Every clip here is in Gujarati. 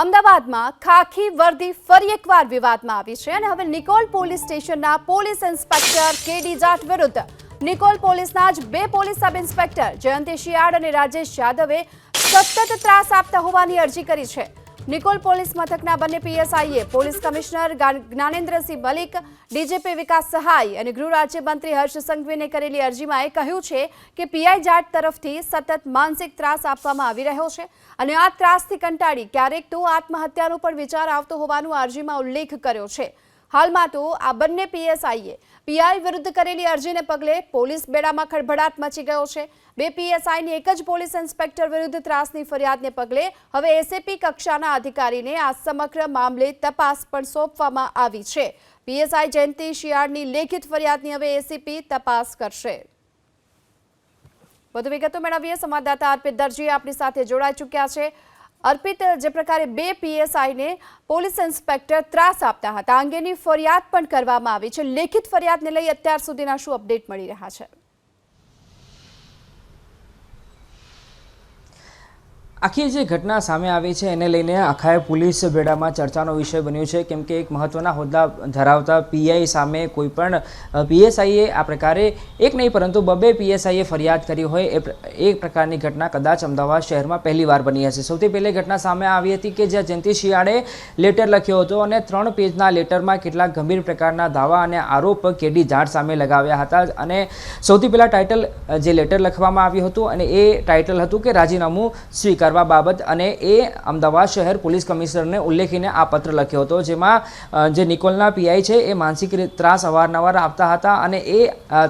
અમદાવાદમાં ખાખી વર્દી ફરી એકવાર વિવાદમાં આવી છે અને હવે નિકોલ પોલીસ સ્ટેશનના પોલીસ ઇન્સ્પેક્ટર કેડી જાટ વિરુદ્ધ. નિકોલ પોલીસના જ બે પોલીસ સબ ઇન્સ્પેક્ટર, જયંતિ શિયાળ અને રાજેશ યાદવે, સતત ત્રાસ આપતા હોવાની અરજી કરી છે. નિકોલ પોલીસ મથકના બંને પીએસઆઈએ police commissioner Gyanendrasinh Malik, DGP Vikas Sahay અને ગૃહ રાજ્યમંત્રી હર્ષ સંઘવીને કરેલી અરજીમાં એ કહ્યું છે કે પીઆઈ જાટ તરફથી સતત માનસિક ત્રાસ આપવામાં આવી રહ્યો છે અને આ ત્રાસથી કંટાળી ક્યારેક તો આત્મહત્યાનો પણ વિચાર આવતો હોવાનું અરજીમાં ઉલ્લેખ કર્યો છે. હાલમાં તો આ બંને પીએસઆઈએ પીઆઈ વિરુદ્ધ કરેલી અરજીને પગલે પોલીસ બેડામાં ખળભળાટ મચી ગયો છે. બે પીએસઆઈની એક જ પોલીસ ઇન્સ્પેક્ટર વિરુદ્ધ ત્રાસની ફરિયાદને પગલે હવે એસએપી કક્ષાના અધિકારીને આ સમગ્ર મામલે તપાસ પણ સોંપવામાં આવી છે. પીએસઆઈ જયંતિ શિયાળની લેખિત ફરિયાદની હવે એસીપી તપાસ કરશે. વધુ વિગતો મેળવીએ. સંવાદદાતા અર્પિત દરજી આપણી સાથે જોડાઈ ચૂક્યા છે. અર્પિત જે પ્રકારે બે પીએસઆઈને પોલીસ ઇન્સ્પેક્ટર ત્રાસ આપતા હતા. અંગેની ફરિયાદ પણ કરવામાં આવી છે. લેખિત ફરિયાદને લઈ અત્યાર સુધીના શું અપડેટ મળી રહ્યા છે? આખી જે ઘટના સામે આવી છે, એને લઈને આખાએ પોલીસ બેડામાં ચર્ચાનો વિષય બન્યો છે. કેમ કે એક મહત્વના હોદ્દા ધરાવતા પીઆઈ સામે કોઈ પણ પીએસઆઈએ આ પ્રકારે એક નહીં, પરંતુ બબે પીએસઆઈએ ફરિયાદ કરી હોય એ પ્ર- પ્રકારની ઘટના કદાચ અમદાવાદ શહેરમાં પહેલીવાર બની હશે. સૌથી પહેલી ઘટના સામે આવી હતી કે જ્યાં જયંતિ શિયાળે લેટર લખ્યો હતો અને ત્રણ પેજના લેટરમાં કેટલાક ગંભીર પ્રકારના દાવા અને આરોપ કેડી જાટ સામે લગાવ્યા હતા. અને સૌથી પહેલાં ટાઇટલ જે લેટર લખવામાં આવ્યું હતું અને એ ટાઇટલ હતું કે રાજીનામું સ્વીકારવા બાબત અને એ અમદાવાદ શહેર પોલીસ કમિશનરને ઉલ્લેખીને આ પત્ર લખ્યો હતો, જેમાં જે નિકોલના પીઆઈ છે એ માનસિક ત્રાસ અવારનવાર આપતા હતા અને એ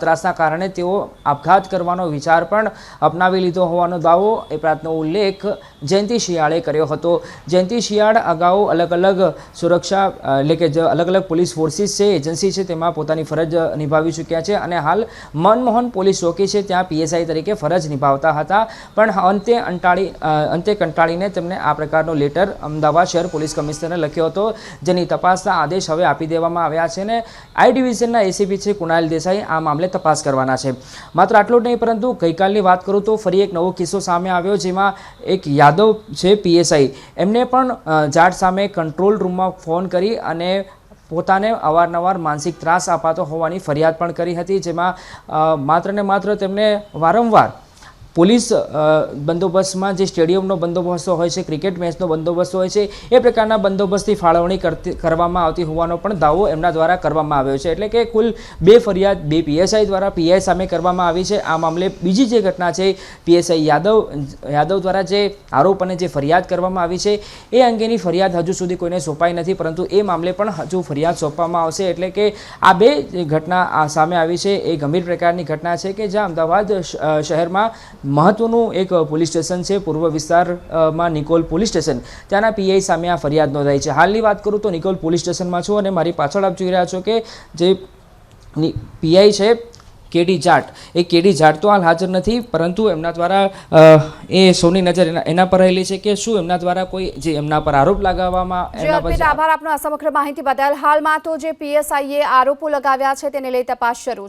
ત્રાસના કારણે તેઓ આપઘાત કરવાનો વિચાર પણ અપનાવી લીધો હોવાનો દાવો, એ પ્રાંતનો ઉલ્લેખ જયંતિ શિયાળે કર્યો હતો. જયંતિ શિયાળ અગાઉ અલગ અલગ સુરક્ષા એટલે કે અલગ અલગ પોલીસ ફોર્સિસ છે, એજન્સી છે, તેમાં પોતાની ફરજ નિભાવી ચૂક્યા છે અને હાલ મનમોહન પોલીસ ચોકી છે, ત્યાં પીએસઆઈ તરીકે ફરજ નિભાવતા હતા. પણ અંતે અંટાળી અંતે કંટાળીને તેમને આ પ્રકારનો લેટર અમદાવાદ શહેર પોલીસ કમિશનરે લખ્યો હતો, જેની તપાસના આદેશ હવે આપી દેવામાં આવ્યા છે અને આઈ ડિવિઝનના એસીપી છે કુણાલ દેસાઈ આ મામલે તપાસ કરવાના છે. માત્ર આટલું જ નહીં, પરંતુ ગઈકાલની વાત કરું તો ફરી એક નવો કિસ્સો સામે આવ્યો, જેમાં એક યાદવ છે પીએસઆઈ, એમને પણ જાટ સામે કંટ્રોલ રૂમમાં ફોન કરી અને પોતાને અવારનવાર માનસિક ત્રાસ અપાતો હોવાની ફરિયાદ પણ કરી હતી, જેમાં માત્ર ને માત્ર તેમને વારંવાર પોલીસ બંદોબસ્તમાં જે સ્ટેડિયમનો બંદોબસ્ત હોય છે, ક્રિકેટ મેચનો બંદોબસ્ત હોય છે, એ પ્રકારના બંદોબસ્તની ફાળવણી કરતી, કરવામાં આવતી હોવાનો પણ દાવો એમના દ્વારા કરવામાં આવ્યો છે. એટલે કે કુલ બે ફરિયાદ, બે પીએસઆઈ દ્વારા પીઆઈ સામે કરવામાં આવી છે. આ મામલે બીજી જે ઘટના છે, પીએસઆઈ યાદવ યાદવ દ્વારા જે આરોપ અને જે ફરિયાદ કરવામાં આવી છે, એ અંગેની ફરિયાદ હજુ સુધી કોઈને સોંપાઈ નથી, પરંતુ એ મામલે પણ હજુ ફરિયાદ સોંપવામાં આવશે. એટલે કે આ બે ઘટના સામે આવી છે, એ ગંભીર પ્રકારની ઘટના છે કે જ્યાં અમદાવાદ શહેરમાં મહત્વનું એક પોલીસ સ્ટેશન છે પૂર્વ વિસ્તારમાં નિકોલ પોલીસ સ્ટેશન. ત્યાંના પીઆઈ સામે આ ફરિયાદ નોંધાઈ છે. હાલની વાત કરું તો નિકોલ પોલીસ સ્ટેશનમાં છું અને મારી પાછળ આપ જોઈ રહ્યા છો કે જે પીઆઈ છે કેડી જાટ. એ કેડી જાટ તો હાલ હાજર નથી પરંતુ એમના દ્વારા એ સૌની નજર એના પર રહેલી છે કે શું એમના દ્વારા કોઈ જે એમના પર આરોપ લગાવવામાં એના પર આભાર આપનો આ સમગ્ર માહિતી બદલ. હાલમાં તો જે પીએસઆઈએ આરોપો લગાવ્યા છે તેને લઈ તપાસ શરૂ